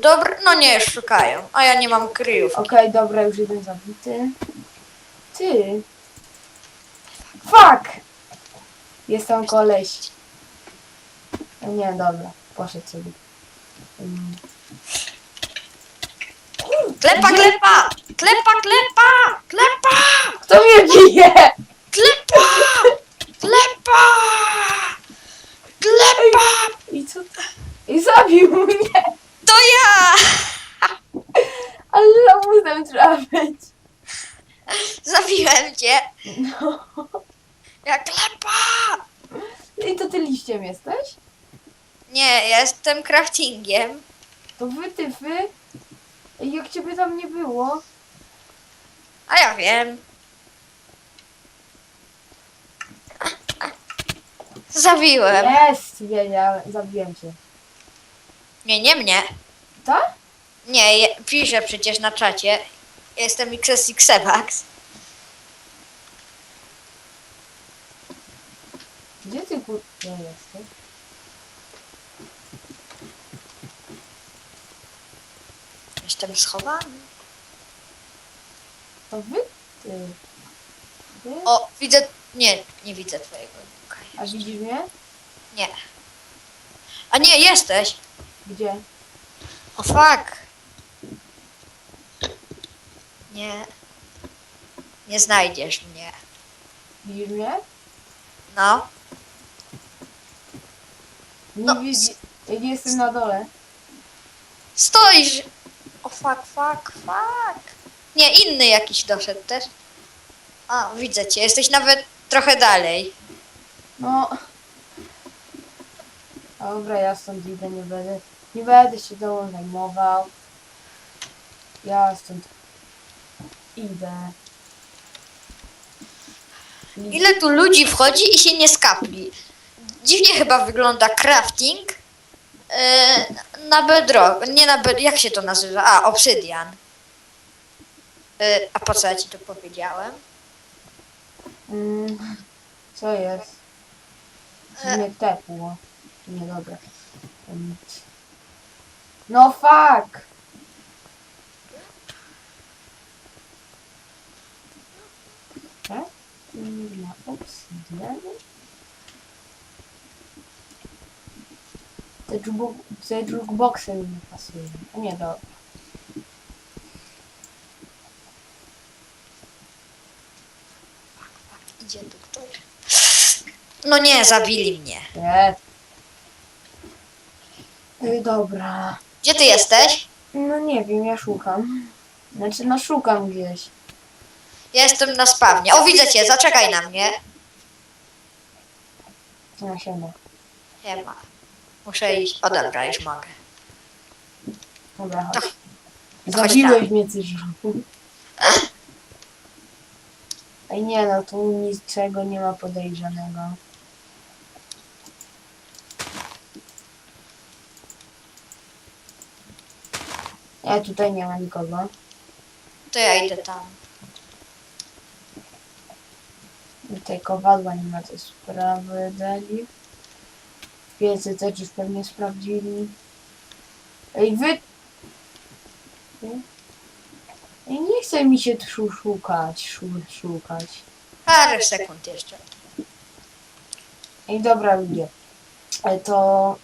Dobra, no nie, szukają, a ja nie mam kryjów. Okej, dobra, już jeden zabity. Ty. Fuck! Jest tam koleś. No Nie, dobra, poszedł sobie. Mm. Klepa, klepa! Klepa, klepa! Klepa! Kto mnie bije? Klepa! Klepa! Klepa! I co? I zabił mnie! To ja! Ale lamusem trzeba być. Cię! No. Ja klepa! I to ty liściem jesteś? Nie, ja jestem craftingiem. To wy, ty, wy? Ej, Jak ciebie tam nie było? A ja wiem. Zabiłem. Jest! Wiedziałem, zabiłem cię. Nie, nie mnie. Tak? Nie, je, piszę przecież na czacie. Jestem XSX Max. Gdzie jesteś? Jestem schowany. To wy, ty. Wy? O, widzę. Nie, nie widzę twojego. A widzisz mnie? Nie. A nie, jesteś. Gdzie? O fuck. Nie. Nie znajdziesz mnie. Widzisz mnie? No. Nie No, widzi... Jak jestem na dole. Stoisz. O fuck, fuck, fuck. Nie, inny jakiś doszedł też. A, widzę cię. Jesteś nawet trochę dalej. No. Dobra, ja stąd idę, nie będę. Nie będę się dołem zajmował. Ja stąd idę. Ile tu ludzi wchodzi i się nie skapli. Dziwnie chyba wygląda crafting. Yy, na bedrock. Nie na bed... Jak się to nazywa? A, obsydian. Yy, a po co ja ci to powiedziałem? Mm, co jest? E. Nie tepło. Niedobre. Mm. No fuck! Tak? Na obsydianie? Te, jukebo- te jukeboxy mi nie pasują. Nie, dobra. Idzie ktoś. No nie, zabili mnie. Nie. Ej, dobra. Gdzie ty jesteś? No nie wiem, ja szukam. Znaczy, no szukam gdzieś. Ja jestem na spawnie. O, widzę cię, zaczekaj na mnie. Na siebie. Nie ma. Muszę iść. O dobra, już mogę. Dobra, To- chodź. to chodź Zabiłeś mnie coś. Ej nie no, tu niczego nie ma podejrzanego. Nie, tutaj nie ma nikogo. To ja idę tam. Tutaj kowadła nie ma tej sprawy dali. Piecy też już pewnie sprawdzili. Ej, wy... Ej, nie chce mi się tu szukać, szu, szukać. Parę sekund jeszcze. Ej, dobra ludzie. E, To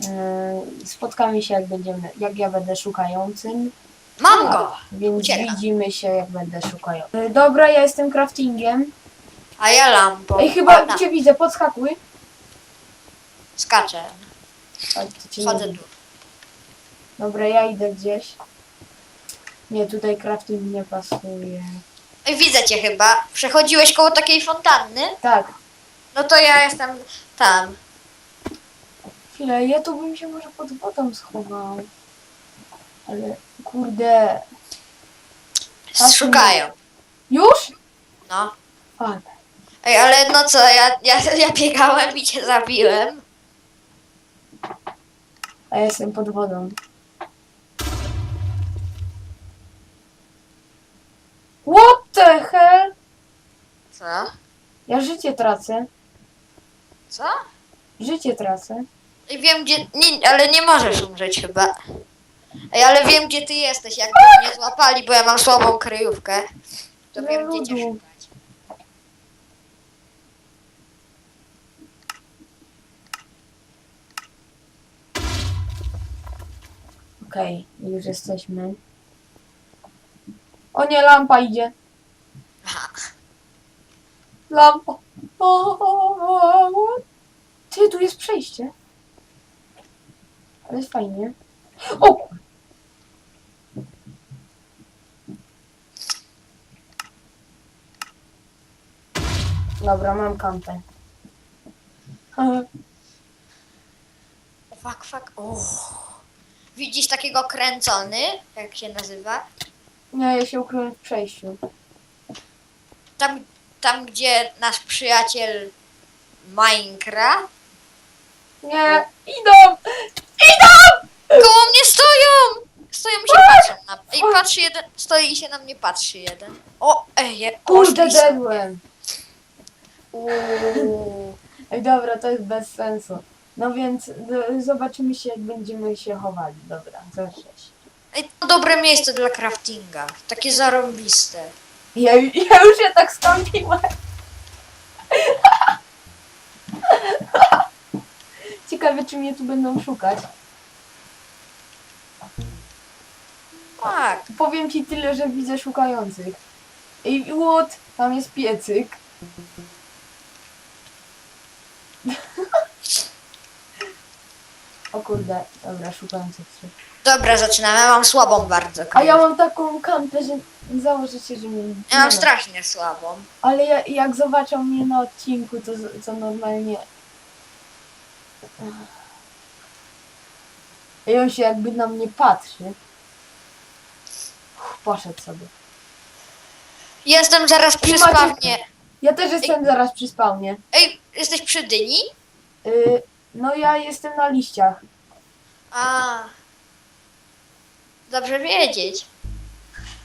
yy, spotkamy się jak będziemy, jak ja będę szukającym, Mam go! więc widzimy się jak będę szukającym. E, Dobra, ja jestem craftingiem. A ja lampą. Ej, chyba cię widzę, podskakuj. Skaczę. Chodź, nie Wchodzę tu. Dobra, ja idę gdzieś. Nie, tutaj crafting nie pasuje. Ej, widzę cię chyba. Przechodziłeś koło takiej fontanny? Tak, No to ja jestem tam. chwilę, ja tu bym się może pod wodą schował. Ale kurde. A, Szukają. Już? No. Fuck. Ej, ale no co, ja, ja, ja biegałem i cię zabiłem. A ja jestem pod wodą. What the hell? Co? Ja życie tracę. Co? Życie tracę. I wiem gdzie... Nie, ale nie możesz umrzeć chyba. Ej, ale wiem gdzie ty jesteś, jakby mnie złapali, bo ja mam słabą kryjówkę. To No wiem gdzie cię ludu. Okej, już jesteśmy. O nie, lampa idzie. Lampa. O, o, o, o. Ty, tu jest przejście. Ale jest fajnie. O! Dobra, mam kantę. Fuck, fuck. Uff. Widzisz takiego kręcony, jak się nazywa? Nie, ja się ukryłem w przejściu. Tam, tam gdzie nasz przyjaciel Minecraft. Nie, idą! Koło mnie stoją! Stoją i się patrzą na I patrzy jeden, stoi i się na mnie patrzy jeden. O, ej, je- Kurde, poszli dedłem. Uuu. Ej, dobra, to jest bez sensu. No więc d- zobaczymy się, jak będziemy się chowali. Dobra, zaczesz. Ej, to dobre miejsce dla craftinga. Takie zarąbiste. Ja, ja już się tak skąpiłem. Ciekawe, czy mnie tu będą szukać. Tak. Powiem ci tyle, że widzę szukających. Ej, łód, tam jest piecyk. Kurde, dobra, szukających się. Dobra, zaczynamy. Ja mam słabą bardzo. A ja mam taką kampę, że założę się, że mnie... Ja mam nie ma. strasznie słabą. Ale ja, jak zobaczą mnie na odcinku, to, z- to normalnie... I on się jakby na mnie patrzy. Uff, Poszedł sobie. Jestem zaraz przy spawnie. Ja też jestem zaraz przy spawnie. Ej, jesteś przy dyni? Y, no ja jestem na liściach. A. Dobrze wiedzieć.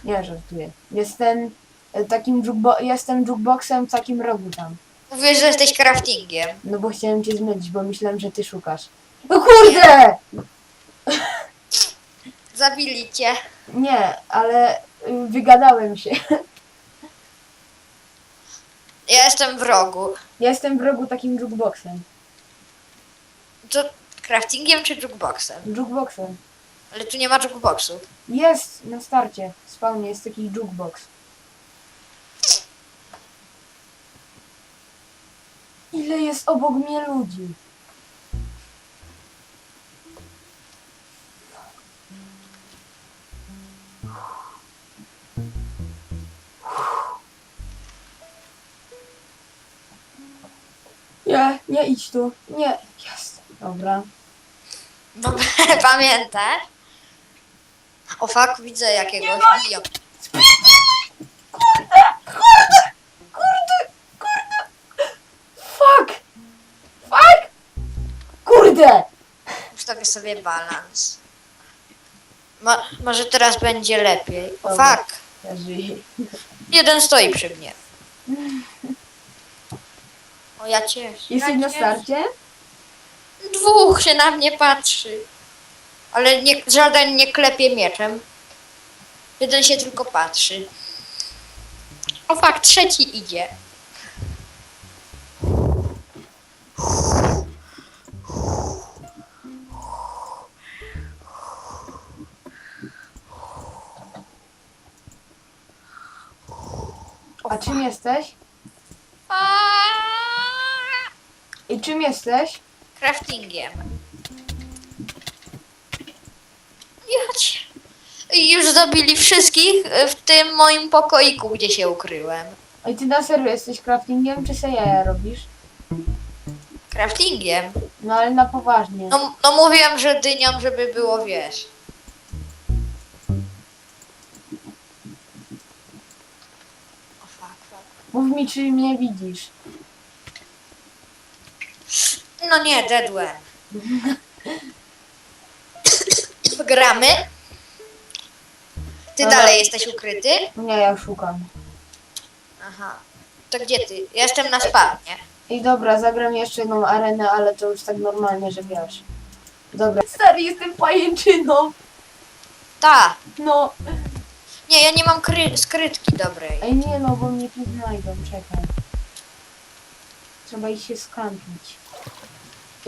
Nie, żartuję. Jestem y, takim jukebo- jestem jukeboxem w takim rogu tam. Mówisz, że jesteś craftingiem. No bo chciałem cię zmylić, bo myślałem, że ty szukasz. No kurde! Zabili cię. Nie, ale y, wygadałem się. Ja jestem w rogu. Ja jestem w rogu takim jukeboxem. To craftingiem czy jukeboxem? Jukeboxem. Ale tu nie ma jukeboxu. Jest na starcie. W spawnie jest taki jukebox. Ile jest obok mnie ludzi? Nie, nie idź tu. Nie. Dobra. Bo pamiętasz? O fuck, widzę jakiegoś biją. Kurde, kurde, kurde, kurde. Fuck. Fuck. Kurde. Ustawię sobie balans. Mo może teraz będzie lepiej. O Dobra. fuck. Ja żyję. Jeden stoi przy mnie. O ja cieszę. Jesteś ja na starcie? Dwóch się na mnie patrzy. Ale nie, żaden nie klepie mieczem. Jeden się tylko patrzy. O fakt, trzeci idzie. A czym jesteś? I czym jesteś? Craftingiem. Jać. Już zabili wszystkich w tym moim pokoiku, gdzie się ukryłem. A i ty na serio jesteś craftingiem, czy se jaja robisz? Craftingiem. No ale na poważnie. No, no mówiłem, że dynią, żeby było, wiesz. O fuck, fuck. Mów mi, czy mnie widzisz. No nie, deadłem. Gramy? Ty Dobra. dalej jesteś ukryty? Nie, ja szukam. Aha. To gdzie ty? Ja jestem na spawnie. I dobra, zagram jeszcze jedną arenę, ale to już tak normalnie, że wiesz. Dobra. Stary, jestem pajęczyną. Ta. No, Nie, ja nie mam kry- skrytki dobrej. ej nie no, bo mnie tu znajdą, czekaj. Trzeba ich się skampić.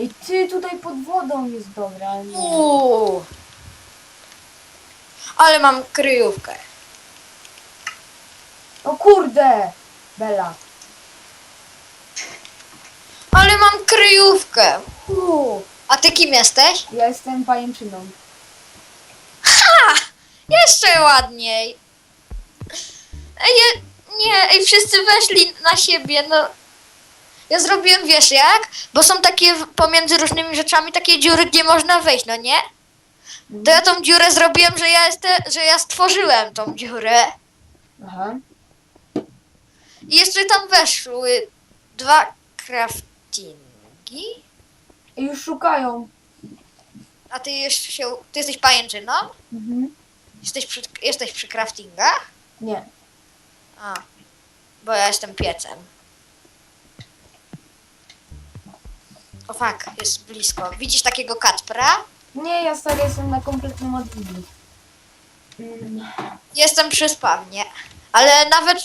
Ej, ty tutaj pod wodą jest dobra, ale nie. Uuu. Ale mam kryjówkę. O kurde! Bela. Ale mam kryjówkę. Uuu, A ty kim jesteś? ja jestem pajęczyną. Jeszcze ładniej. Ej, je- nie, ej, wszyscy weszli na siebie, no. Ja zrobiłem, wiesz jak? Bo są takie w- pomiędzy różnymi rzeczami takie dziury, gdzie można wejść, no nie? To ja tą dziurę zrobiłem, że ja jestem, że ja stworzyłem tą dziurę. Aha. I jeszcze tam weszły dwa craftingi. I już szukają. A ty jeszcze się, ty jesteś pajęczyną? Mhm. Jesteś przy, jesteś przy craftingach? Nie. A, bo ja jestem piecem. O fuck, jest blisko. Widzisz takiego Kacpra? Nie, ja stary jestem na kompletnym odwiedziu. Mm. Jestem przy spawnie. Ale nawet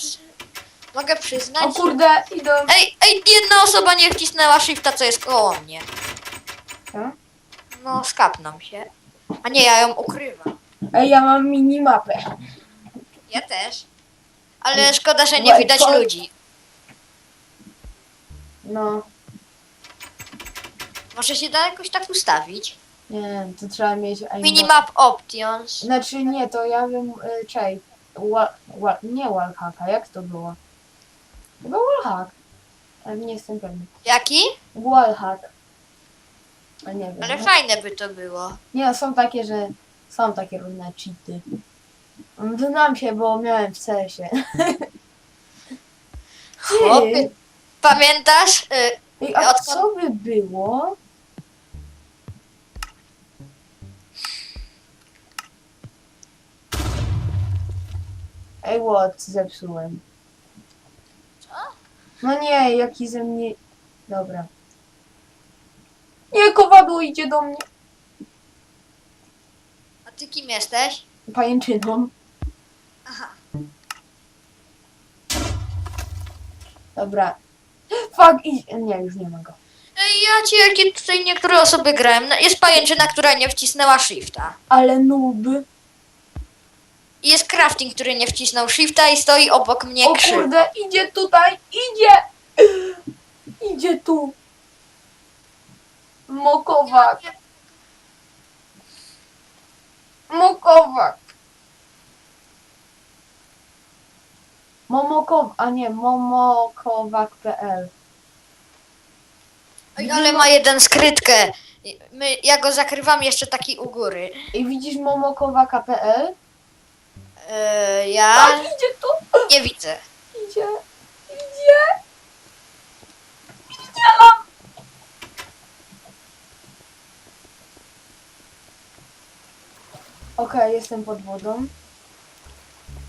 mogę przyznać... O kurde, idą. Ej, ej, jedna osoba nie wcisnęła shifta, co jest koło mnie. Co? No, skapną się. A nie, ja ją ukrywam. Ej, ja mam minimapę. Ja też. Ale szkoda, że nie widać ludzi. No, Może się da jakoś tak ustawić. nie to trzeba mieć. Minimap options. Znaczy nie, to ja wiem, y, czej, wa, wa, nie wallhacka, jak to było? Chyba wallhack, ale nie jestem pewny. Jaki? Wallhack. A nie wiem. Ale no. fajne by to było. Nie, są takie, że są takie różne cheaty. Znam się, bo miałem w CS-ie. Chłopie, pamiętasz? Y, Ej, a Odkąd- co by było? Ej, what? Zepsułem. Co? No nie, jaki ze mnie... Dobra. Nie, kowadło idzie do mnie. a ty kim jesteś? Pajęczyną. Aha. Dobra. Fuck, idź... Nie, już nie ma go. Ej, ja ci jakie tutaj niektóre osoby grałem. No, Jest pajęczyna, która nie wcisnęła shifta. Ale noob. I jest crafting, który nie wcisnął shifta i stoi obok mnie O krzyk. kurde, idzie tutaj, idzie! Idzie tu. Mokowak, Mokowak. Momokow, a nie, momokowak.pl ale ma jeden skrytkę. My, ja go zakrywam jeszcze taki u góry. I widzisz momokowaka.pl? Yy, ja Tak, idzie tu, nie widzę. idzie, idzie. Widziałam. Okej, jestem pod wodą.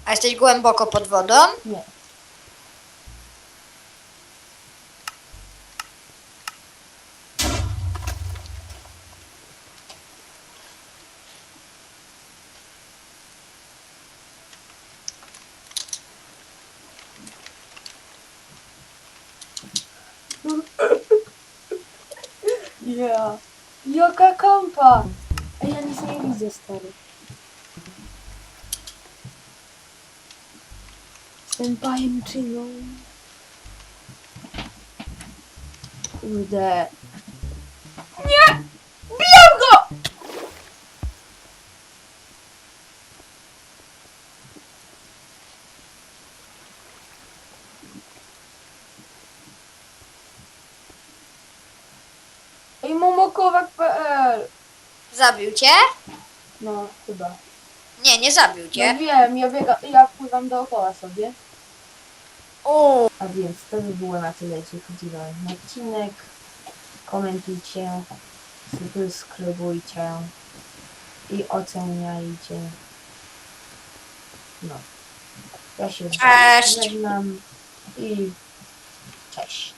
A jesteś głęboko pod wodą? Nie. Ja. Jaka kampa! A ja nic nie widzę, stary. Jestem pajęczyną. Kurde. Nie! Bijam go! Ej, momokowak.pl Zabił cię? No, chyba. Nie, nie zabił cię. wiem, ja biegam, ja pływam dookoła sobie. O, A więc to by było na tyle, jeśli chodzi o ten odcinek. Komentujcie, subskrybujcie i oceniajcie. No. Ja się Cześć. żegnam i cześć.